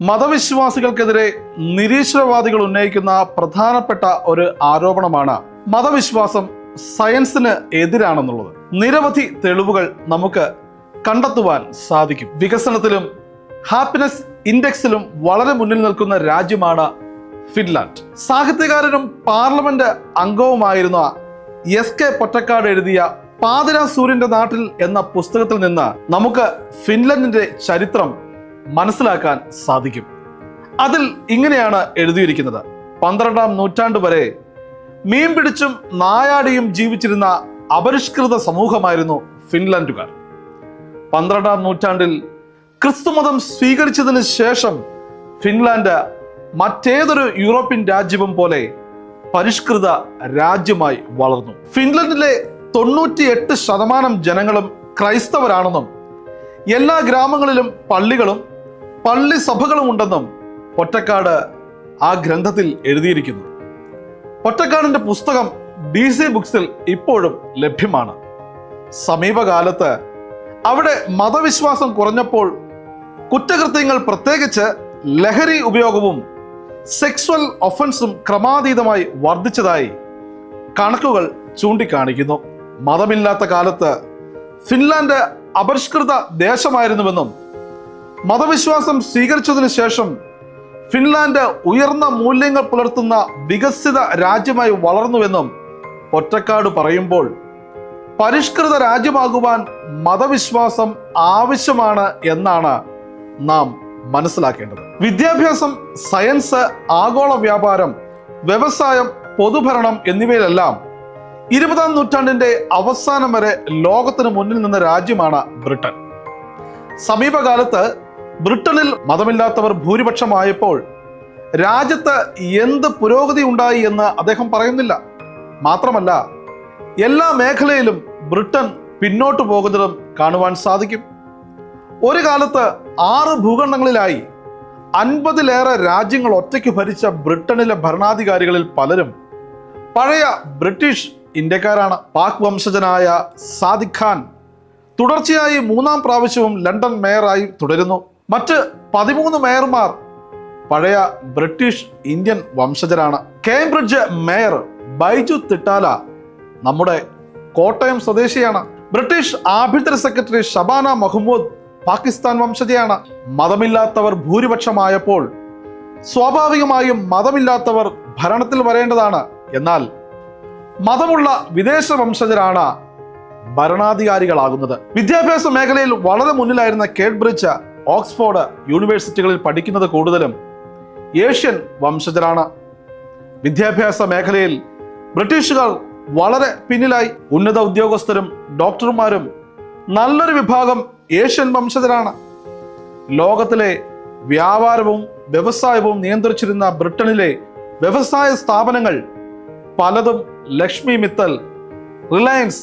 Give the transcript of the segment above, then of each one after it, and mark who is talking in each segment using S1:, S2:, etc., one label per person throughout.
S1: മതവിശ്വാസികൾക്കെതിരെ നിരീശ്വരവാദികൾ ഉന്നയിക്കുന്ന പ്രധാനപ്പെട്ട ഒരു ആരോപണമാണ് മതവിശ്വാസം സയൻസിന് എതിരാണെന്നുള്ളത്. നിരവധി തെളിവുകൾ നമുക്ക് കണ്ടെത്തുവാൻ സാധിക്കും. വികസനത്തിലും ഹാപ്പിനെസ് ഇൻഡെക്സിലും വളരെ മുന്നിൽ നിൽക്കുന്ന രാജ്യമാണ് ഫിൻലാൻഡ്. സാഹിത്യകാരനും പാർലമെന്റ് അംഗവുമായിരുന്ന എസ് കെ പൊറ്റക്കാട് എഴുതിയ പാതിരാ സൂര്യന്റെ നാട്ടിൽ എന്ന പുസ്തകത്തിൽ നിന്ന് നമുക്ക് ഫിൻലൻഡിന്റെ ചരിത്രം മനസ്സിലാക്കാൻ സാധിക്കും. അതിൽ ഇങ്ങനെയാണ് എഴുതിയിരിക്കുന്നത്. പന്ത്രണ്ടാം നൂറ്റാണ്ട് വരെ മീൻ പിടിച്ചും നായാടിയും ജീവിച്ചിരുന്ന അപരിഷ്കൃത സമൂഹമായിരുന്നു ഫിൻലാൻഡുകാർ. പന്ത്രണ്ടാം നൂറ്റാണ്ടിൽ ക്രിസ്തുമതം സ്വീകരിച്ചതിന് ശേഷം ഫിൻലാൻഡ് മറ്റേതൊരു യൂറോപ്യൻ രാജ്യവും പോലെ പരിഷ്കൃത രാജ്യമായി വളർന്നു. ഫിൻലൻഡിലെ തൊണ്ണൂറ്റിയെട്ട് ശതമാനം ജനങ്ങളും ക്രൈസ്തവരാണെന്നും എല്ലാ ഗ്രാമങ്ങളിലും പള്ളികളും പള്ളി സഭകളും ഉണ്ടെന്നും പൊറ്റക്കാട് ആ ഗ്രന്ഥത്തിൽ എഴുതിയിരിക്കുന്നു. പൊറ്റക്കാടിന്റെ പുസ്തകം ഡി സി ബുക്സിൽ ഇപ്പോഴും ലഭ്യമാണ്. സമീപകാലത്ത് അവിടെ മതവിശ്വാസം കുറഞ്ഞപ്പോൾ കുറ്റകൃത്യങ്ങൾ പ്രത്യേകിച്ച് ലഹരി ഉപയോഗവും സെക്സ്വൽ ഒഫൻസും ക്രമാതീതമായി വർദ്ധിച്ചതായി കണക്കുകൾ ചൂണ്ടിക്കാണിക്കുന്നു. മതമില്ലാത്ത കാലത്ത് ഫിൻലാൻഡ് അപരിഷ്കൃത ദേശമായിരുന്നുവെന്നും മതവിശ്വാസം സ്വീകരിച്ചതിന് ശേഷം ഫിൻലാൻഡ് ഉയർന്ന മൂല്യങ്ങൾ പുലർത്തുന്ന വികസിത രാജ്യമായി വളർന്നുവെന്നും ഒറ്റക്കാട് പറയുമ്പോൾ പരിഷ്കൃത രാജ്യമാകുവാൻ മതവിശ്വാസം ആവശ്യമാണ് എന്നാണ് നാം മനസ്സിലാക്കേണ്ടത്. വിദ്യാഭ്യാസം സയൻസ് ആഗോള വ്യാപാരം വ്യവസായം പൊതുഭരണം എന്നിവയിലെല്ലാം ഇരുപതാം നൂറ്റാണ്ടിന്റെ അവസാനം വരെ ലോകത്തിന് മുന്നിൽ നിന്ന രാജ്യമാണ് ബ്രിട്ടൻ. സമീപകാലത്ത് ബ്രിട്ടനിൽ മതമില്ലാത്തവർ ഭൂരിപക്ഷമായപ്പോൾ രാജ്യത്ത് എന്ത് പുരോഗതി ഉണ്ടായി എന്ന് അദ്ദേഹം പറയുന്നില്ല. മാത്രമല്ല എല്ലാ മേഖലയിലും ബ്രിട്ടൻ പിന്നോട്ട് പോകുന്നതും കാണുവാൻ സാധിക്കും. ഒരു കാലത്ത് ആറ് ഭൂഖണ്ഡങ്ങളിലായി അൻപതിലേറെ രാജ്യങ്ങൾ ഒറ്റയ്ക്ക് ഭരിച്ച ബ്രിട്ടനിലെ ഭരണാധികാരികളിൽ പലരും പഴയ ബ്രിട്ടീഷ് ഇന്ത്യക്കാരാണ്. പാക് വംശജനായ സാദിഖ് ഖാൻ തുടർച്ചയായി മൂന്നാം പ്രാവശ്യവും ലണ്ടൻ മേയറായി തുടരുന്നു. മറ്റ് പതിമൂന്ന് മേയർമാർ പഴയ ബ്രിട്ടീഷ് ഇന്ത്യൻ വംശജരാണ്. കേംബ്രിഡ്ജ് മേയർ ബൈജു തിട്ടാല നമ്മുടെ കോട്ടയം സ്വദേശിയാണ്. ബ്രിട്ടീഷ് ആഭ്യന്തര സെക്രട്ടറി ഷബാന മഹ്മൂദ് പാകിസ്ഥാൻ വംശജയാണ്. മതമില്ലാത്തവർ ഭൂരിപക്ഷമായപ്പോൾ സ്വാഭാവികമായും മതമില്ലാത്തവർ ഭരണത്തിൽ വരേണ്ടതാണ്. എന്നാൽ മതമുള്ള വിദേശ വംശജരാണ് ഭരണാധികാരികളാകുന്നത്. വിദ്യാഭ്യാസ മേഖലയിൽ വളരെ മുന്നിലായിരുന്ന കേംബ്രിഡ്ജ് ഓക്സ്ഫോർഡ് യൂണിവേഴ്സിറ്റികളിൽ പഠിക്കുന്നത് കൂടുതലും ഏഷ്യൻ വംശജരാണ്. വിദ്യാഭ്യാസ മേഖലയിൽ ബ്രിട്ടീഷുകാർ വളരെ പിന്നിലായി. ഉന്നത ഉദ്യോഗസ്ഥരും ഡോക്ടർമാരും നല്ലൊരു വിഭാഗം ഏഷ്യൻ വംശജരാണ്. ലോകത്തിലെ വ്യാപാരവും വ്യവസായവും നിയന്ത്രിച്ചിരുന്ന ബ്രിട്ടനിലെ വ്യവസായ സ്ഥാപനങ്ങൾ പലതും ലക്ഷ്മി മിത്തൽ റിലയൻസ്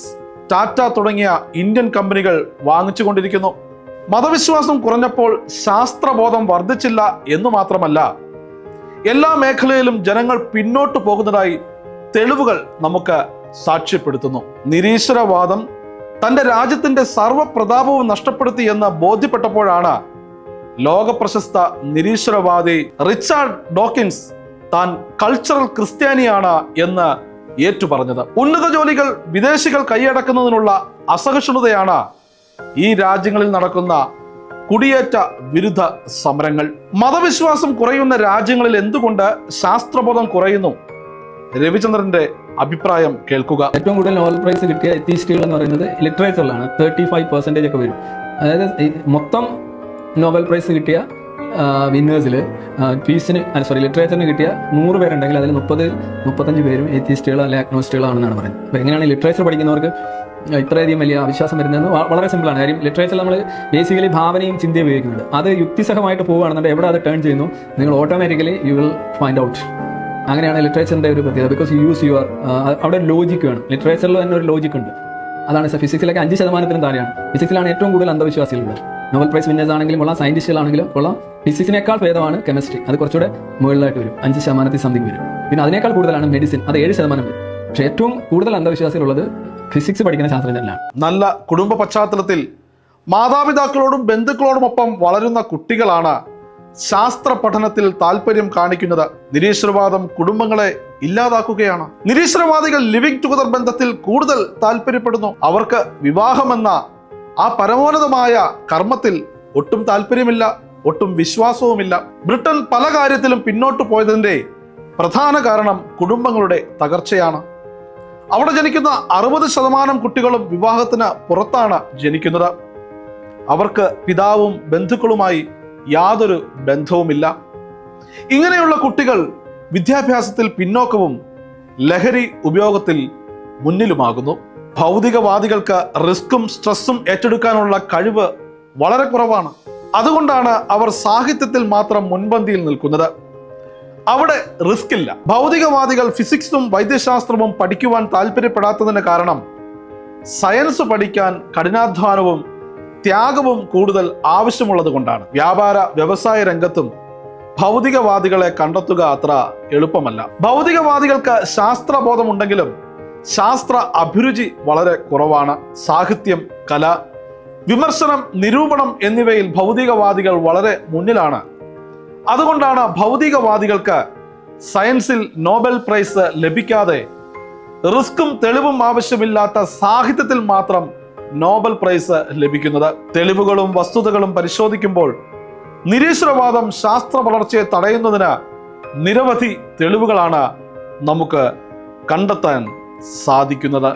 S1: ടാറ്റ തുടങ്ങിയ ഇന്ത്യൻ കമ്പനികൾ വാങ്ങിച്ചുകൊണ്ടിരിക്കുന്നു. മതവിശ്വാസം കുറഞ്ഞപ്പോൾ ശാസ്ത്രബോധം വർദ്ധിച്ചില്ല എന്ന് മാത്രമല്ല എല്ലാ മേഖലയിലും ജനങ്ങൾ പിന്നോട്ട് പോകുന്നതായി തെളിവുകൾ നമുക്ക് സാക്ഷ്യപ്പെടുത്തുന്നു. നിരീശ്വരവാദം തന്റെ രാജ്യത്തിന്റെ സർവപ്രതാപവും നഷ്ടപ്പെടുത്തി എന്ന് ബോധ്യപ്പെട്ടപ്പോഴാണ് ലോകപ്രശസ്ത നിരീശ്വരവാദി റിച്ചാർഡ് ഡോക്കിൻസ് താൻ കൾച്ചറൽ ക്രിസ്ത്യാനിയാണ് എന്ന് ഏറ്റുപറഞ്ഞത്. ഉന്നത ജോലികൾ വിദേശികൾ കൈയടക്കുന്നതിനുള്ള അസഹിഷ്ണുതയാണ് ഈ രാജ്യങ്ങളിൽ നടക്കുന്ന കുടിയേറ്റ വിരുദ്ധ സമരങ്ങൾ. മതവിശ്വാസം കുറയുന്ന രാജ്യങ്ങളിൽ എന്തുകൊണ്ട് ശാസ്ത്രബോധം കുറയുന്നു? രവിചന്ദ്രന്റെ അഭിപ്രായം കേൾക്കുക.
S2: ഏറ്റവും കൂടുതൽ നോബൽ പ്രൈസ് കിട്ടിയ എത്തിസ്റ്റുകൾ എന്ന് പറയുന്നത് ലിറ്ററേച്ചറിലാണ് തേർട്ടി ഫൈവ് പെർസെന്റേജ് ഒക്കെ വരും. അതായത് മൊത്തം നോബൽ പ്രൈസ് കിട്ടിയ വിന്നേഴ്സിൽ പീസിന് സോറി ലിറ്ററേച്ചറിന് കിട്ടിയ നൂറ് പേരുണ്ടെങ്കിൽ അതിൽ മുപ്പത് മുപ്പത്തഞ്ച് പേരും എത്തിസ്റ്റുകളോ അല്ലെങ്കിൽ അഗ്നോസ്റ്റുകളാണെന്നാണ് പറയുന്നത്. അപ്പോൾ എങ്ങനെയാണ് ലിറ്ററേച്ചർ പഠിക്കുന്നവർക്ക് ഇത്രയധികം വലിയ അവിശ്വാസം വരുന്നതെന്ന് വളരെ സിമ്പിളാണ്. കാര്യം ലിറ്ററേച്ചർ നമ്മൾ ബേസിക്കലി ഭാവനയും ചിന്തയും ഉപയോഗിക്കുന്നുണ്ട്. അത് യുക്തിസഹമായിട്ട് പോവുകയാണെന്നുണ്ടെങ്കിൽ എവിടെ അത് ടേൺ ചെയ്യുന്നു? നിങ്ങൾ automatically you will find out അങ്ങനെയാണ് ലിറ്ററേച്ചറിന്റെ ഒരു പ്രത്യേകത. ബിക്കോസ് യു യൂസ് യുവർ അവിടെ ഒരു ലോജിക്ക് വേണം. ലിറ്ററേച്ചറിൽ തന്നെ ഒരു ലോജിക്ക് ഉണ്ട്. അതാണ് ഫിസിക്സിലൊക്കെ അഞ്ച് ശതമാനത്തിനും താഴെയാണ്. ഫിസിക്സിലാണ് ഏറ്റവും കൂടുതൽ അന്ധവിശ്വാസികളുള്ളത്. നോബൽ പ്രൈസ് വിന്നേഴ്സ് ആണെങ്കിലും കൊള്ളാം സയന്റിസ്റ്റുകളാണെങ്കിലും കൊള്ളാം. ഫിസിക്സിനേക്കാൾ ഭേദമാണ് കെമിസ്ട്രി അത് കുറച്ചുകൂടെ മുകളിലായിട്ട് വരും. അഞ്ച് ശതമാനത്തിൽ സംതിങ് വരും. പിന്നെ അതിനേക്കാൾ കൂടുതലാണ് മെഡിസിൻ അത് ഏഴ് ശതമാനം വരും. പക്ഷേ ഏറ്റവും കൂടുതൽ അന്ധവിശ്വാസികളുള്ളത് ഫിസിക്സ് പഠിക്കുന്ന ശാസ്ത്രജ്ഞനാണ്
S1: നല്ല കുടുംബ പശ്ചാത്തലത്തിൽ മാതാപിതാക്കളോടും ബന്ധുക്കളോടുമൊപ്പം വളരുന്ന കുട്ടികളാണ് ശാസ്ത്ര പഠനത്തിൽ താല്പര്യം കാണിക്കുന്നത്. നിരീശ്വരവാദം കുടുംബങ്ങളെ ഇല്ലാതാക്കുകയാണ്. നിരീശ്വരവാദികൾ ലിവിംഗ് ടുഗദർ ബന്ധത്തിൽ കൂടുതൽ താല്പര്യപ്പെടുന്നു. അവർക്ക് വിവാഹമെന്ന ആ പരമോന്നതമായ കർമ്മത്തിൽ ഒട്ടും താല്പര്യമില്ല ഒട്ടും വിശ്വാസവുമില്ല. ബ്രിട്ടൻ പല കാര്യത്തിലും പിന്നോട്ടു പോയതിന്റെ പ്രധാന കാരണം കുടുംബങ്ങളുടെ തകർച്ചയാണ്. അവിടെ ജനിക്കുന്ന അറുപത് ശതമാനം കുട്ടികളും വിവാഹത്തിന് പുറത്താണ് ജനിക്കുന്നത്. അവർക്ക് പിതാവും ബന്ധുക്കളുമായി യാതൊരു ബന്ധവുമില്ല. ഇങ്ങനെയുള്ള കുട്ടികൾ വിദ്യാഭ്യാസത്തിൽ പിന്നോക്കവും ലഹരി ഉപയോഗത്തിൽ മുന്നിലുമാകുന്നു. ഭൗതികവാദികൾക്ക് റിസ്ക്കും സ്ട്രെസ്സും ഏറ്റെടുക്കാനുള്ള കഴിവ് വളരെ കുറവാണ്. അതുകൊണ്ടാണ് അവർ സാഹിത്യത്തിൽ മാത്രം മുൻപന്തിയിൽ നിൽക്കുന്നത്. അവിടെ റിസ്ക് ഇല്ല. ഭൗതികവാദികൾ ഫിസിക്സും വൈദ്യശാസ്ത്രവും പഠിക്കുവാൻ താല്പര്യപ്പെടാത്തതിന് കാരണം സയൻസ് പഠിക്കാൻ കഠിനാധ്വാനവും ത്യാഗവും കൂടുതൽ ആവശ്യമുള്ളത് കൊണ്ടാണ്. വ്യാപാര വ്യവസായ രംഗത്തും ഭൗതികവാദികളെ കണ്ടെത്തുക അത്ര എളുപ്പമല്ല. ഭൗതികവാദികൾക്ക് ശാസ്ത്രബോധമുണ്ടെങ്കിലും ശാസ്ത്ര അഭിരുചി വളരെ കുറവാണ്. സാഹിത്യം കല വിമർശനം നിരൂപണം എന്നിവയിൽ ഭൗതികവാദികൾ വളരെ മുന്നിലാണ്. അതുകൊണ്ടാണ് ഭൗതികവാദികൾക്ക് സയൻസിൽ നോബൽ പ്രൈസ് ലഭിക്കാതെ റിസ്ക്കും തെളിവും ആവശ്യമില്ലാത്ത സാഹിത്യത്തിൽ മാത്രം നോബൽ പ്രൈസ് ലഭിക്കുന്നത്. തെളിവുകളും വസ്തുതകളും പരിശോധിക്കുമ്പോൾ നിരീശ്വരവാദം ശാസ്ത്ര വളർച്ചയെ തടയുന്നതിന് നിരവധി തെളിവുകളാണ് നമുക്ക് കണ്ടെത്താൻ സാധിക്കുന്നത്.